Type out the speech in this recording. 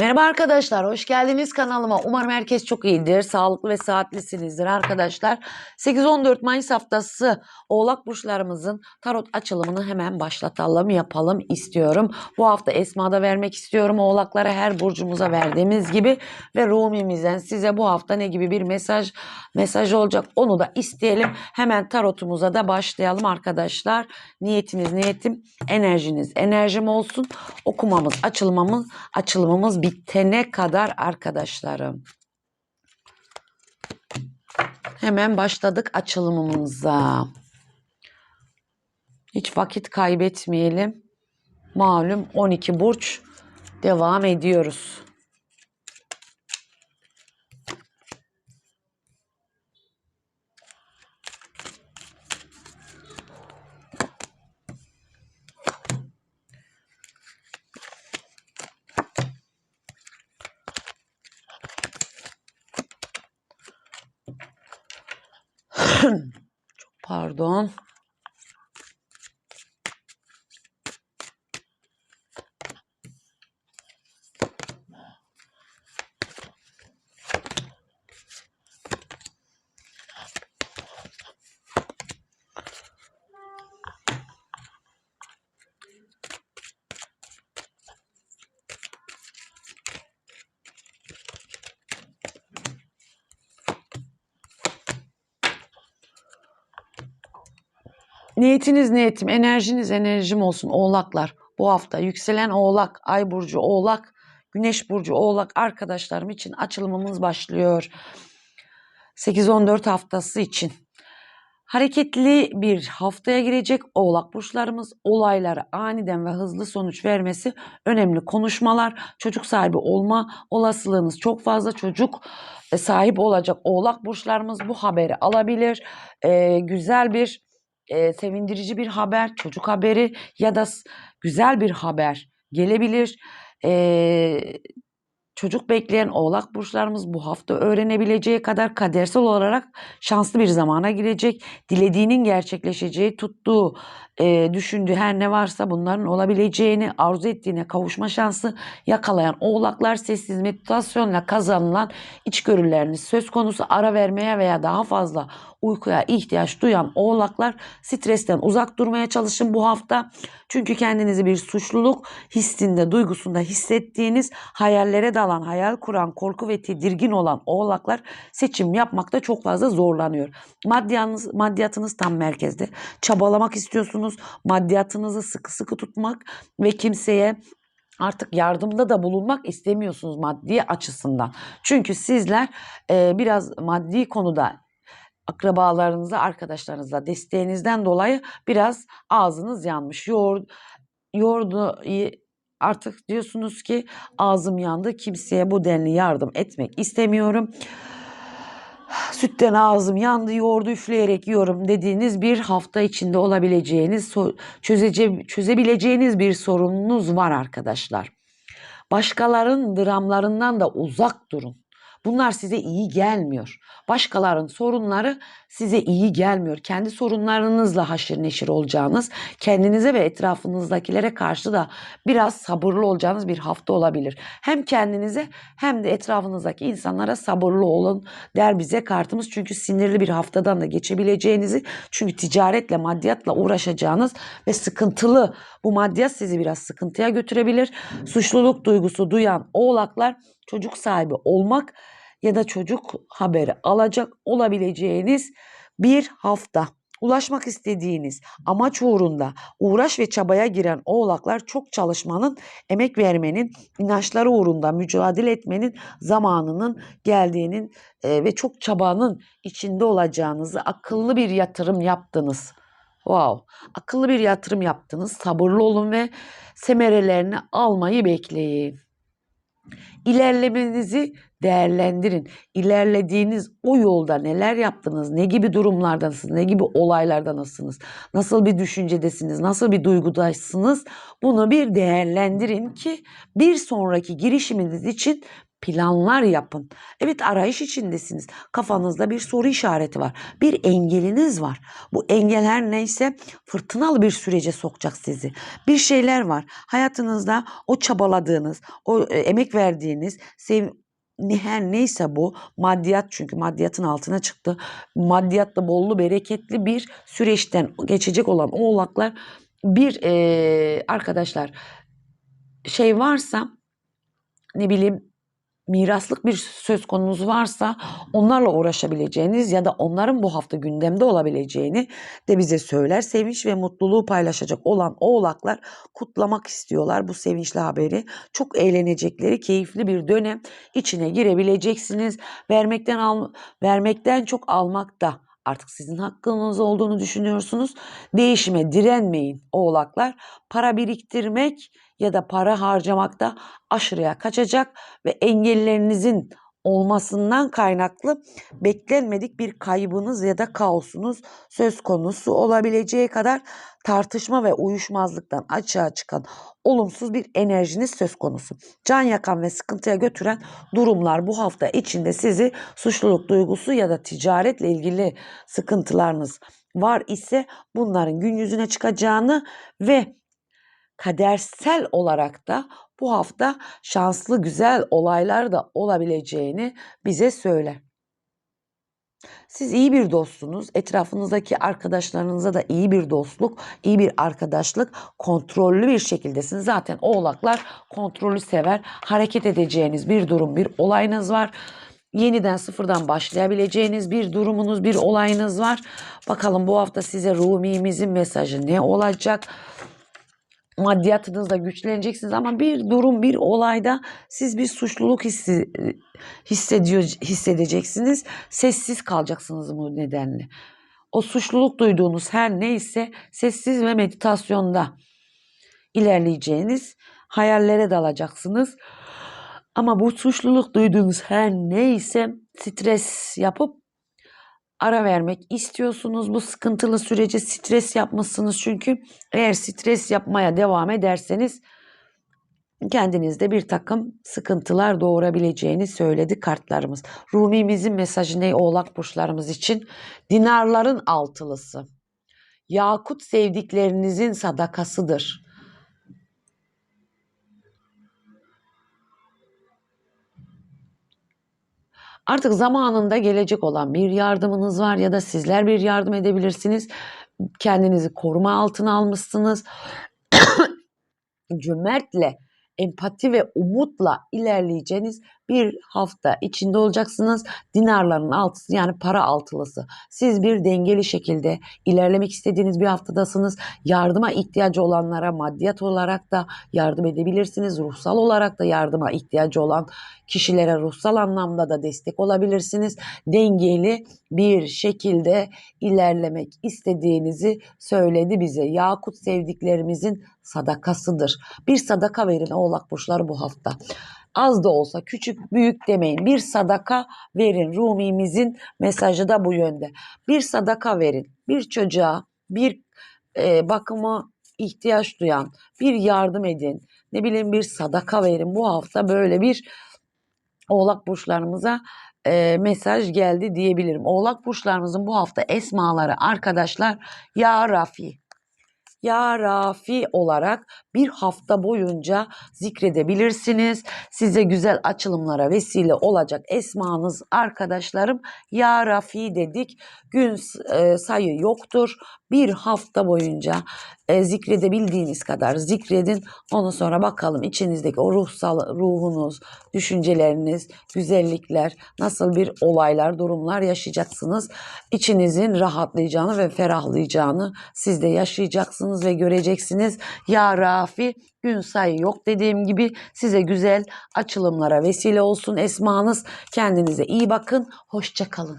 Merhaba arkadaşlar, hoş geldiniz kanalıma. Umarım herkes çok iyidir, sağlıklı ve saatlisinizdir arkadaşlar. 8-14 Mayıs haftası Oğlak burçlarımızın tarot açılımını hemen başlatalım, yapalım istiyorum. Bu hafta Esma'da vermek istiyorum Oğlaklara her burcumuza verdiğimiz gibi ve Rumi'mizden size bu hafta ne gibi bir mesaj mesaj olacak onu da isteyelim. Hemen tarotumuza da başlayalım arkadaşlar. Niyetiniz niyetim, enerjiniz enerjim olsun. Okumamız, açılmamız, açılımımız bitene kadar arkadaşlarım. Hemen başladık açılımımıza. Hiç vakit kaybetmeyelim. Malum 12 burç devam ediyoruz. Çok pardon. Niyetiniz niyetim, enerjiniz enerjim olsun oğlaklar. Bu hafta yükselen oğlak, ay burcu oğlak, güneş burcu oğlak arkadaşlarım için açılımımız başlıyor. 8-14 haftası için. Hareketli bir haftaya girecek oğlak burçlarımız olaylara aniden ve hızlı sonuç vermesi önemli konuşmalar, çocuk sahibi olma olasılığınız çok fazla çocuk e, sahip olacak oğlak burçlarımız bu haberi alabilir. Ee, güzel bir e, sevindirici bir haber, çocuk haberi ya da güzel bir haber gelebilir. E, çocuk bekleyen oğlak burçlarımız bu hafta öğrenebileceği kadar kadersel olarak şanslı bir zamana girecek. Dilediğinin gerçekleşeceği, tuttuğu, e, düşündüğü her ne varsa bunların olabileceğini, arzu ettiğine kavuşma şansı yakalayan oğlaklar sessiz meditasyonla kazanılan içgörüleriniz söz konusu ara vermeye veya daha fazla uykuya ihtiyaç duyan oğlaklar stresten uzak durmaya çalışın bu hafta. Çünkü kendinizi bir suçluluk hissinde, duygusunda hissettiğiniz hayallere dalan, hayal kuran, korku ve tedirgin olan oğlaklar seçim yapmakta çok fazla zorlanıyor. Maddiyatınız, maddiyatınız tam merkezde. Çabalamak istiyorsunuz. Maddiyatınızı sıkı sıkı tutmak ve kimseye artık yardımda da bulunmak istemiyorsunuz maddi açısından. Çünkü sizler e, biraz maddi konuda akrabalarınıza, arkadaşlarınıza desteğinizden dolayı biraz ağzınız yanmış. Yoğur, yoğurdu artık diyorsunuz ki ağzım yandı kimseye bu denli yardım etmek istemiyorum. Sütten ağzım yandı yoğurdu üfleyerek yiyorum dediğiniz bir hafta içinde olabileceğiniz çözece, çözebileceğiniz bir sorununuz var arkadaşlar. Başkalarının dramlarından da uzak durun. Bunlar size iyi gelmiyor. Başkalarının sorunları size iyi gelmiyor. Kendi sorunlarınızla haşır neşir olacağınız, kendinize ve etrafınızdakilere karşı da biraz sabırlı olacağınız bir hafta olabilir. Hem kendinize hem de etrafınızdaki insanlara sabırlı olun der bize kartımız. Çünkü sinirli bir haftadan da geçebileceğinizi, çünkü ticaretle, maddiyatla uğraşacağınız ve sıkıntılı bu maddiyat sizi biraz sıkıntıya götürebilir. Suçluluk duygusu duyan oğlaklar çocuk sahibi olmak ya da çocuk haberi alacak olabileceğiniz bir hafta. Ulaşmak istediğiniz amaç uğrunda uğraş ve çabaya giren oğlaklar çok çalışmanın, emek vermenin, inançları uğrunda mücadele etmenin zamanının geldiğinin e, ve çok çabanın içinde olacağınızı akıllı bir yatırım yaptınız. Wow. Akıllı bir yatırım yaptınız. Sabırlı olun ve semerelerini almayı bekleyin. İlerlemenizi değerlendirin. İlerlediğiniz o yolda neler yaptınız, ne gibi durumlardasınız, ne gibi olaylardasınız, nasıl bir düşüncedesiniz, nasıl bir duygudasınız? Bunu bir değerlendirin ki bir sonraki girişiminiz için planlar yapın. Evet arayış içindesiniz. Kafanızda bir soru işareti var. Bir engeliniz var. Bu engel her neyse fırtınalı bir sürece sokacak sizi. Bir şeyler var. Hayatınızda o çabaladığınız, o e, emek verdiğiniz, sev her neyse bu maddiyat çünkü maddiyatın altına çıktı. Maddiyatla bollu bereketli bir süreçten geçecek olan oğlaklar bir e, arkadaşlar şey varsa ne bileyim miraslık bir söz konunuz varsa onlarla uğraşabileceğiniz ya da onların bu hafta gündemde olabileceğini de bize söyler. Sevinç ve mutluluğu paylaşacak olan oğlaklar kutlamak istiyorlar bu sevinçli haberi. Çok eğlenecekleri keyifli bir dönem içine girebileceksiniz. Vermekten al vermekten çok almak da artık sizin hakkınız olduğunu düşünüyorsunuz. Değişime direnmeyin oğlaklar. Para biriktirmek ya da para harcamakta aşırıya kaçacak ve engellerinizin olmasından kaynaklı beklenmedik bir kaybınız ya da kaosunuz söz konusu olabileceği kadar tartışma ve uyuşmazlıktan açığa çıkan olumsuz bir enerjiniz söz konusu. Can yakan ve sıkıntıya götüren durumlar bu hafta içinde sizi suçluluk duygusu ya da ticaretle ilgili sıkıntılarınız var ise bunların gün yüzüne çıkacağını ve kadersel olarak da bu hafta şanslı güzel olaylar da olabileceğini bize söyler. Siz iyi bir dostsunuz. Etrafınızdaki arkadaşlarınıza da iyi bir dostluk, iyi bir arkadaşlık, kontrollü bir şekildesiniz. Zaten oğlaklar kontrolü sever. Hareket edeceğiniz bir durum, bir olayınız var. Yeniden sıfırdan başlayabileceğiniz bir durumunuz, bir olayınız var. Bakalım bu hafta size Rumi'mizin mesajı ne olacak? Maddiyatınızda güçleneceksiniz ama bir durum bir olayda siz bir suçluluk hissi, hissediyor hissedeceksiniz. Sessiz kalacaksınız bu nedenle. O suçluluk duyduğunuz her neyse sessiz ve meditasyonda ilerleyeceğiniz hayallere dalacaksınız. Ama bu suçluluk duyduğunuz her neyse stres yapıp ara vermek istiyorsunuz. Bu sıkıntılı sürece stres yapmışsınız çünkü eğer stres yapmaya devam ederseniz kendinizde bir takım sıkıntılar doğurabileceğini söyledi kartlarımız. Rumimizin mesajı ne oğlak burçlarımız için? Dinarların altılısı. Yakut sevdiklerinizin sadakasıdır. Artık zamanında gelecek olan bir yardımınız var ya da sizler bir yardım edebilirsiniz. Kendinizi koruma altına almışsınız. Cömertle, empati ve umutla ilerleyeceğiniz bir hafta içinde olacaksınız. Dinarların altısı yani para altılısı. Siz bir dengeli şekilde ilerlemek istediğiniz bir haftadasınız. Yardıma ihtiyacı olanlara maddiyat olarak da yardım edebilirsiniz. Ruhsal olarak da yardıma ihtiyacı olan kişilere ruhsal anlamda da destek olabilirsiniz. Dengeli bir şekilde ilerlemek istediğinizi söyledi bize. Yakut sevdiklerimizin sadakasıdır. Bir sadaka verin oğlak burçları bu hafta. Az da olsa küçük büyük demeyin. Bir sadaka verin. Rumimizin mesajı da bu yönde. Bir sadaka verin. Bir çocuğa bir e, bakıma ihtiyaç duyan bir yardım edin. Ne bileyim bir sadaka verin. Bu hafta böyle bir oğlak burçlarımıza e, mesaj geldi diyebilirim. Oğlak burçlarımızın bu hafta esmaları arkadaşlar Ya Rafi. Ya Rafi olarak bir hafta boyunca zikredebilirsiniz. Size güzel açılımlara vesile olacak esmanız arkadaşlarım. Ya Rafi dedik. Gün e, sayı yoktur. Bir hafta boyunca e, zikredebildiğiniz kadar zikredin. Ondan sonra bakalım içinizdeki o ruhsal ruhunuz, düşünceleriniz, güzellikler, nasıl bir olaylar, durumlar yaşayacaksınız. İçinizin rahatlayacağını ve ferahlayacağını siz de yaşayacaksınız ve göreceksiniz. Ya Rafi gün sayı yok dediğim gibi size güzel açılımlara vesile olsun esmanız. Kendinize iyi bakın. Hoşça kalın.